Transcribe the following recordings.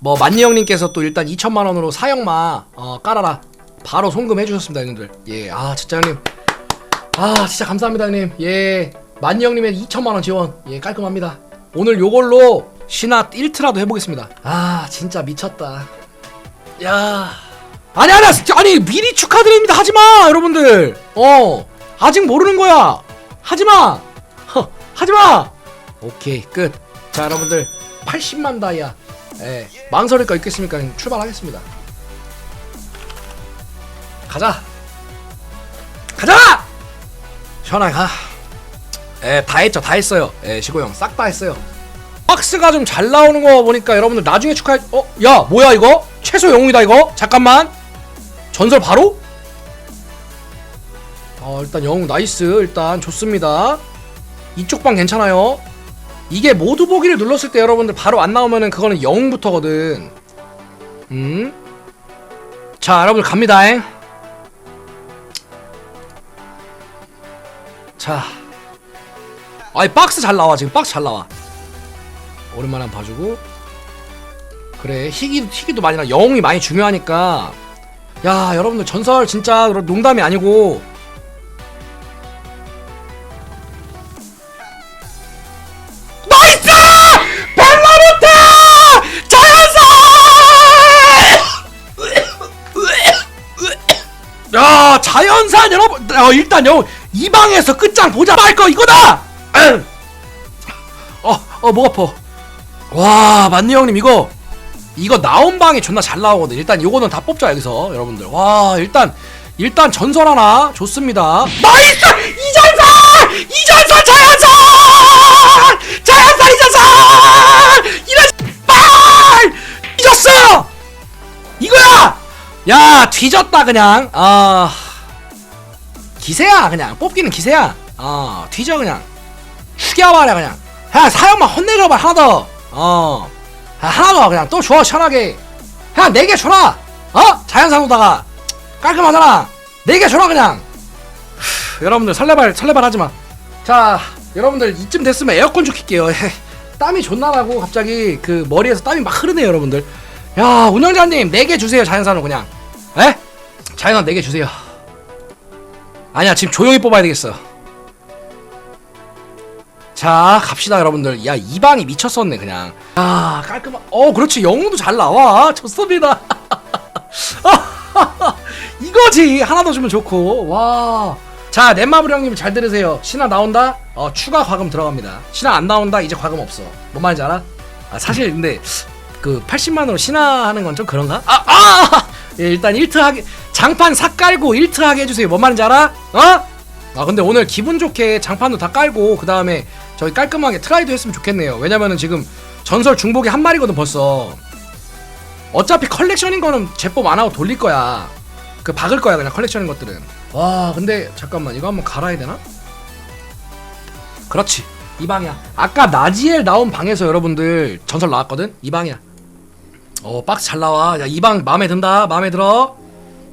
뭐 만니 형님께서 또 일단 2천만 원으로 사형마 어, 깔아라. 바로 송금해 주셨습니다 형님들. 예 아 진짜 형님. 아 진짜 감사합니다 형님. 예 만니 형님의 2천만 원 지원. 예 깔끔합니다. 오늘 요걸로 신화 1트라도 해보겠습니다. 아 진짜 미쳤다. 야. 아니 아니 아니 미리 축하드립니다 하지마 여러분들. 어 아직 모르는 거야. 하지마. 허 하지마. 오케이 끝. 자 여러분들. 80만 다이아 예 망설일 거 있겠습니까 출발하겠습니다 가자 가자 시원하게 가 예, 다 했죠, 다 했어요. 예, 시고 형, 싹 다 했어요. 박스가 좀 잘 나오는 거 보니까 여러분들 나중에 축하해. 어, 야, 뭐야 이거? 최소 영웅이다 이거. 잠깐만. 전설 바로? 어, 일단 영웅 나이스. 일단 좋습니다. 이쪽 방 괜찮아요. 이게 모두 보기를 눌렀을 때 여러분들 바로 안 나오면은 그거는 영웅부터거든. 음. 자, 여러분들 갑니다잉. 자. 아이 박스 잘 나와 지금 박스 잘 나와 오랜만에 한번 봐주고 그래 희귀, 희귀도 많이 나 영웅이 많이 중요하니까 야 여러분들 전설 진짜 농담이 아니고 야 자연산 여러분 어, 일단 여, 이 방에서 끝장 보자 말 거 이거다! 어, 어, 목 아파. 와, 만니 형님, 이거, 이거 나온 방이 존나 잘 나오거든. 일단 요거는 다 뽑자, 여기서. 여러분들. 와, 일단, 일단 전설 하나 좋습니다. 나이스! 이전설! 이전설 자연산! 자연산 이전설! 이런, 빨! 뒤졌어요! 이거야! 야, 뒤졌다, 그냥. 아, 기세야, 그냥. 뽑기는 기세야. 아, 뒤져, 그냥. 죽여버려 그냥. 그냥 사형만 혼내줘봐 하나 더. 어. 하나 더 그냥. 또 줘 시원하게. 그냥 네개 줘라. 어? 자연산호다가. 깔끔하잖아. 네개 줘라 그냥. 후, 여러분들 설레발 설레발 하지마. 자 여러분들 이쯤 됐으면 에어컨 좀 킬게요. 땀이 존나 나고 갑자기 그 머리에서 땀이 막 흐르네요 여러분들. 야 운영자님 네 개 주세요 자연산호 그냥. 에? 자연산 네 개 주세요 아니야 지금 조용히 뽑아야 되겠어. 자 갑시다 여러분들. 야 이 방이 미쳤었네 그냥. 아 깔끔한 어 그렇지. 영웅도 잘 나와. 좋습니다. 이거지. 하나 더 주면 좋고. 와자 넷마블 형님 잘 들으세요. 신화 나온다? 어 추가 과금 들어갑니다. 신화 안 나온다? 이제 과금 없어. 뭔 말인지 알아? 아 사실 근데 그 80만으로 신화 하는 건 좀 그런가? 아 아! 예, 일단 1트 하게 장판 사 깔고 1트 하게 해주세요. 뭔 말인지 알아? 어? 아 근데 오늘 기분 좋게 장판도 다 깔고 그 다음에 저희 깔끔하게 트라이도 했으면 좋겠네요. 왜냐면은 지금 전설 중복이 한 마리거든 벌써. 어차피 컬렉션인 거는 제법 안 하고 돌릴 거야. 그 박을 거야 그냥 컬렉션인 것들은. 와 근데 잠깐만 이거 한번 갈아야 되나? 그렇지. 이 방이야 아까 나지엘 나온 방에서 여러분들 전설 나왔거든? 이 방이야 어 박스 잘 나와. 야이 방 마음에 든다. 마음에 들어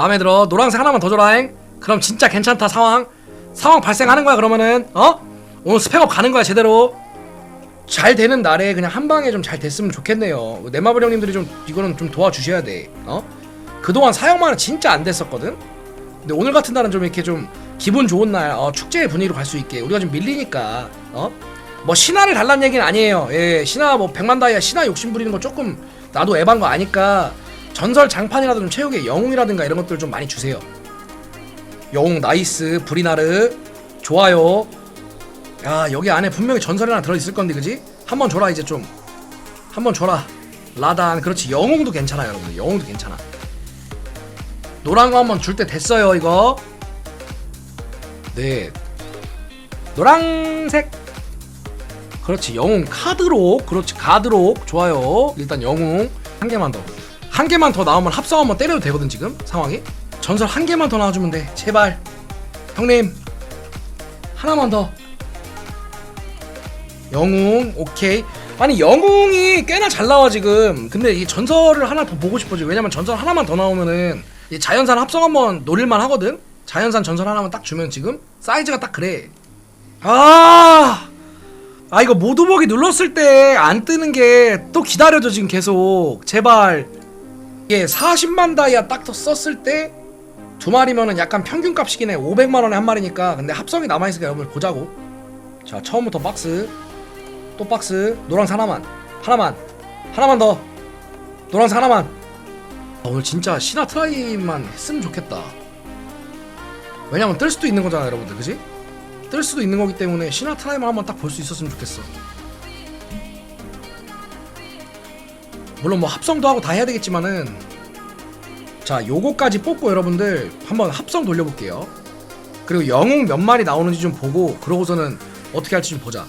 마음에 들어. 노란색 하나만 더 줘라잉. 그럼 진짜 괜찮다 상황. 상황 발생하는 거야 그러면은. 어? 오늘 스펙업 가는 거야 제대로. 잘 되는 날에 그냥 한 방에 좀 잘 됐으면 좋겠네요. 네마블 형님들이 좀 이거는 좀 도와주셔야 돼. 어? 그동안 사용만은 진짜 안 됐었거든? 근데 오늘 같은 날은 좀 이렇게 좀 기분 좋은 날 어, 축제의 분위기로 갈 수 있게. 우리가 좀 밀리니까 어? 뭐 신화를 달라는 얘기는 아니에요. 예 신화 뭐 100만 다이아 신화 욕심 부리는 거 조금 나도 에반 거 아니까 전설 장판이라도 좀 채우게 영웅이라든가 이런 것들 좀 많이 주세요. 영웅 나이스 브리나르 좋아요. 야 여기 안에 분명히 전설이 하나 들어 있을 건데 그지? 한번 줘라 이제 좀. 한번 줘라. 라단 그렇지. 영웅도 괜찮아 여러분 영웅도 괜찮아. 노란 거 한번 줄 때 됐어요 이거. 네. 노란색. 그렇지. 영웅 카드록. 그렇지. 가드록. 좋아요. 일단 영웅 한 개만 더 한 개만 더 나오면 합성 한번 때려도 되거든 지금? 상황이? 전설 한 개만 더 나와주면 돼. 제발. 형님. 하나만 더. 영웅 오케이. 아니 영웅이 꽤나 잘 나와 지금. 근데 이 전설을 하나 더 보고 싶어지 왜냐면 전설 하나만 더 나오면은 이 자연산 합성 한번 노릴만 하거든? 자연산 전설 하나만 딱 주면 지금 사이즈가 딱 그래. 아! 아 이거 모두보기 눌렀을 때 안 뜨는 게 또 기다려져 지금 계속. 제발 이게 40만 다이아 딱 썼을 때 두 마리면은 약간 평균 값이긴 해. 500만 원에 한 마리니까. 근데 합성이 남아있으니까 여러분 보자고. 자 처음부터 박스. 또 박스. 노랑색 하나만. 하나만. 하나만 더. 노랑색 하나만. 아, 오늘 진짜 신화 트라이만 했으면 좋겠다. 왜냐면 뜰 수도 있는 거잖아 여러분들. 그지? 뜰 수도 있는 거기 때문에 신화 트라이만 한번 딱 볼 수 있었으면 좋겠어 물론 뭐 합성도 하고 다 해야 되겠지만은 자 요거까지 뽑고 여러분들 한번 합성 돌려볼게요. 그리고 영웅 몇 마리 나오는지 좀 보고 그러고서는 어떻게 할지 좀 보자.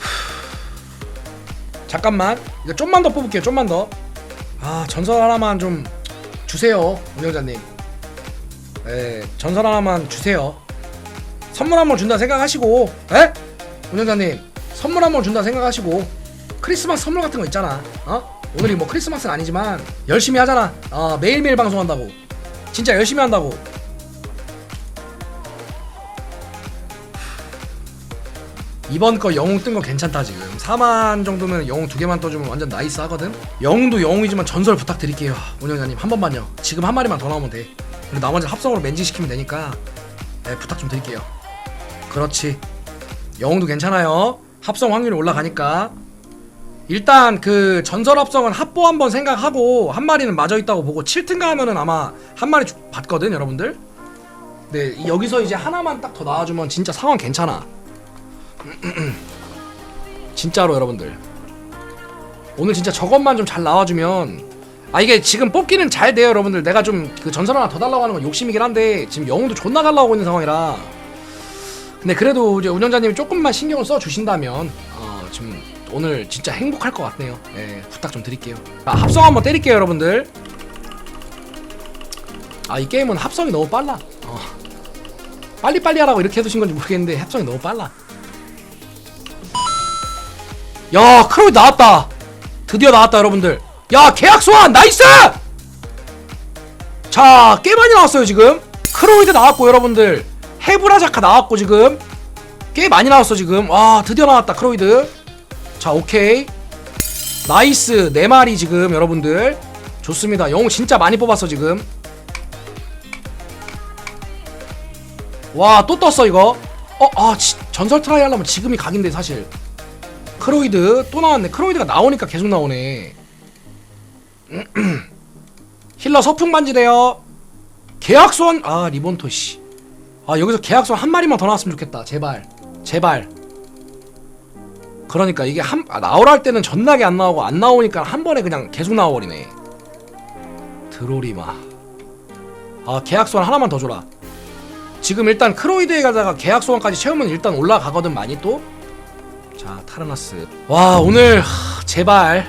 잠깐만. 이거 좀만 더 뽑을게요 좀만 더아 전설 하나만 좀 주세요 운영자님. 네 전설 하나만 주세요. 선물 한 번 준다 생각하시고 에? 운영자님 선물 한 번 준다 생각하시고 크리스마스 선물 같은 거 있잖아. 어? 오늘이 뭐 크리스마스는 아니지만 열심히 하잖아. 어 매일매일 방송한다고. 진짜 열심히 한다고. 이번 거 영웅 뜬 거 괜찮다 지금. 4만 정도면 영웅 두 개만 떠주면 완전 나이스 하거든? 영웅도 영웅이지만 전설 부탁드릴게요 운영자님. 한 번만요. 지금 한 마리만 더 나오면 돼. 그리고 나머지 합성으로 맨지시키면 되니까 네, 부탁 좀 드릴게요. 그렇지. 영웅도 괜찮아요. 합성 확률이 올라가니까 일단 그 전설 합성은 합보 한번 생각하고 한 마리는 맞아 있다고 보고 7등 가면은 아마 한 마리 주- 받거든 여러분들. 네 여기서 이제 하나만 딱 더 나와주면 진짜 상황 괜찮아. 진짜로 여러분들. 오늘 진짜 저것만 좀 잘 나와주면 아 이게 지금 뽑기는 잘 돼요 여러분들. 내가 좀 그 전설 하나 더 달라고 하는 건 욕심이긴 한데 지금 영웅도 존나 잘 나오고 있는 상황이라. 근데 그래도 이제 운영자님이 조금만 신경을 써 주신다면 어 지금 오늘 진짜 행복할 것 같네요. 네 부탁 좀 드릴게요. 자, 합성 한번 때릴게요 여러분들. 아 이 게임은 합성이 너무 빨라. 어. 빨리빨리 하라고 이렇게 해두신 건지 모르겠는데 합성이 너무 빨라. 야 크로이 나왔다. 드디어 나왔다 여러분들. 야 계약 소환! 나이스! 자 꽤 많이 나왔어요 지금. 크로이드 나왔고 여러분들. 헤브라자카 나왔고 지금. 꽤 많이 나왔어 지금. 와 드디어 나왔다 크로이드 자 오케이. 나이스. 네 마리 지금 여러분들. 좋습니다. 영웅 진짜 많이 뽑았어 지금. 와 또 떴어 이거. 어아 전설 트라이 하려면 지금이 각인데 사실. 크로이드 또 나왔네. 크로이드가 나오니까 계속 나오네. 힐러 서풍 반지래요. 계약선 아 리본토 씨아 여기서 계약선 한 마리만 더 나왔으면 좋겠다. 제발. 제발 그러니까 이게 한 아, 나오라 할 때는 전나게 안 나오고 안 나오니까 한 번에 그냥 계속 나와버리네. 드로리마. 아 계약소환 하나만 더 줘라. 지금 일단 크로이드에 가다가 계약소환까지 채우면 일단 올라가거든 많이 또. 자 타르나스. 와 오늘 하, 제발.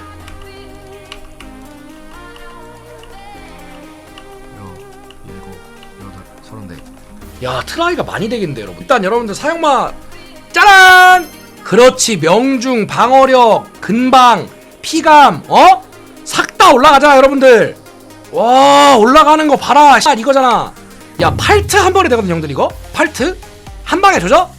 야 트라이가 많이 되겠는데 여러분. 일단 여러분들 사용마 짜란 그렇지 명중 방어력 근방 피감 어? 싹 다 올라가잖아 여러분들. 와 올라가는 거 봐라 씨, 이거잖아. 야 팔트 한 번에 되거든 형들 이거? 팔트? 한 방에 조져?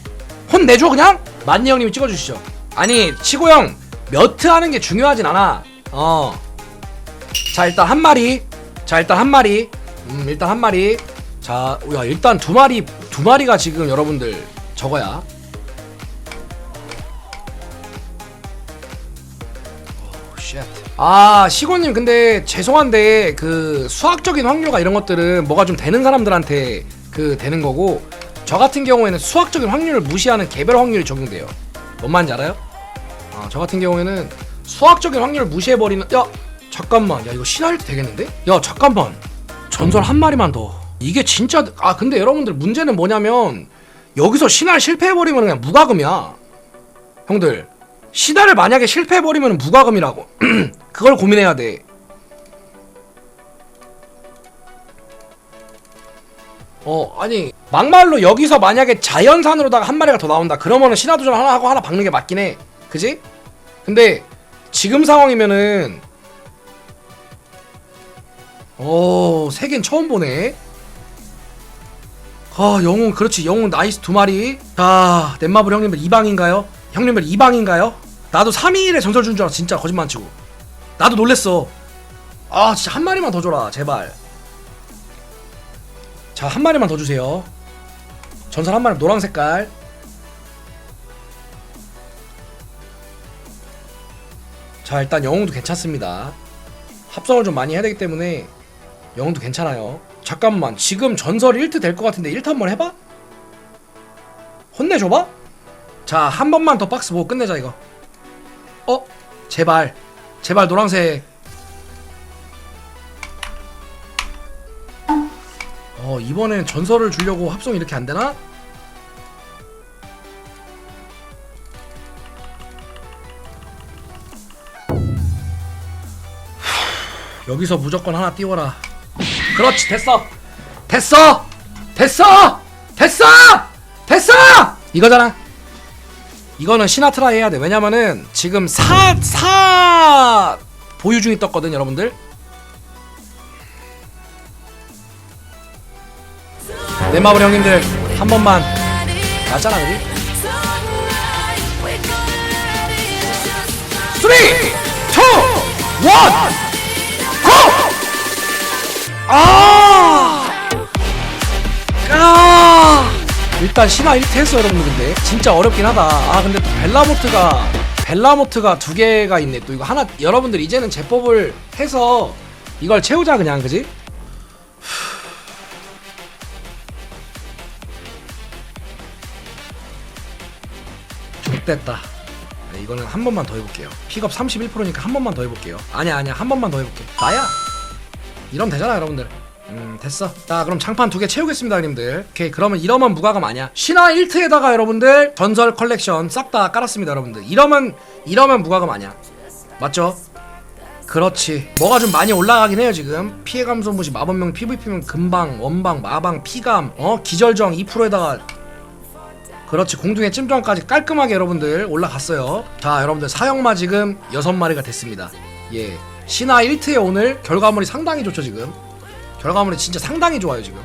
혼 내줘 그냥? 만니 형님이 찍어주시죠. 아니 치고 형 몇 트 하는 게 중요하진 않아. 어자 일단 한 마리. 자 일단 한 마리. 음 일단 한 마리. 자야 일단 두 마리 두 마리가 지금 여러분들 저거야 아 시고님 근데 죄송한데 그 수학적인 확률과 이런 것들은 뭐가 좀 되는 사람들한테 그 되는 거고 저 같은 경우에는 수학적인 확률을 무시하는 개별 확률이 적용돼요. 뭔 말인지 알아요? 아, 저 같은 경우에는 수학적인 확률을 무시해버리는 야 잠깐만. 야 이거 신화일 때 되겠는데? 야 잠깐만. 전설 한 마리만 더. 이게 진짜 아 근데 여러분들 문제는 뭐냐면 여기서 신화를 실패해버리면 그냥 무과금이야. 형들 신화를 만약에 실패해버리면 무과금이라고 그걸 고민해야 돼. 어 아니 막말로 여기서 만약에 자연산으로다가 한 마리가 더 나온다. 그러면은 신화도전 하나 하고 하나 박는 게 맞긴 해. 그지? 근데 지금 상황이면은 오 세계는 처음 보네. 아 영웅 그렇지. 영웅 나이스 두 마리. 자 넷마블 형님들 2방인가요? 형님들 2방인가요? 나도 3일에 전설 준 줄 알았어. 진짜 거짓말 안 치고 나도 놀랬어. 아 진짜 한 마리만 더 줘라 제발. 자 한 마리만 더 주세요. 전설 한 마리 노랑 색깔. 자 일단 영웅도 괜찮습니다. 합성을 좀 많이 해야 되기 때문에 영웅도 괜찮아요. 잠깐만 지금 전설 1트 될 것 같은데 1트 한번 해봐? 혼내줘봐? 자 한 번만 더 박스 보고 끝내자 이거. 어? 제발 제발 노란색. 어 이번엔 전설을 주려고 합성 이렇게 안 되나? 여기서 무조건 하나 띄워라. 그렇지 됐어. 됐어! 됐어! 됐어! 됐어! 이거잖아 이거는 시나트라 해야 돼 왜냐면은 지금 사, 사 보유 중이 떴거든 여러분들 넷마블 형님들 한 번만 맞잖아 그지? 3 2 1 고! 아! 아! 일단 신화 1트 했어 여러분들 근데. 진짜 어렵긴 하다. 아 근데 또 벨라모트가 벨라모트가 두 개가 있네. 또 이거 하나 여러분들 이제는 제법을 해서 이걸 채우자 그냥 그지? 좋됐다. 네, 이거는 한 번만 더 해볼게요. 픽업 31%니까 한 번만 더 해볼게요. 아니야 아니야 한 번만 더 해볼게. 나야. 이러면 되잖아 여러분들 음 됐어. 자 그럼 장판 두 개 채우겠습니다 형님들. 오케이 그러면 이러면 무과금 아니야. 신화 1트에다가 여러분들 전설 컬렉션 싹 다 깔았습니다 여러분들. 이러면 이러면 무과금 아니야. 맞죠? 그렇지. 뭐가 좀 많이 올라가긴 해요 지금. 피해 감소 무시 마법명 PVP면 금방 원방 마방 피감 어? 기절정 2%에다가 그렇지. 공중에 찜정까지 깔끔하게 여러분들 올라갔어요. 자 여러분들 사형마 지금 6마리가 됐습니다. 예. 신화 1트에 오늘 결과물이 상당히 좋죠 지금 결과물이 진짜 상당히 좋아요 지금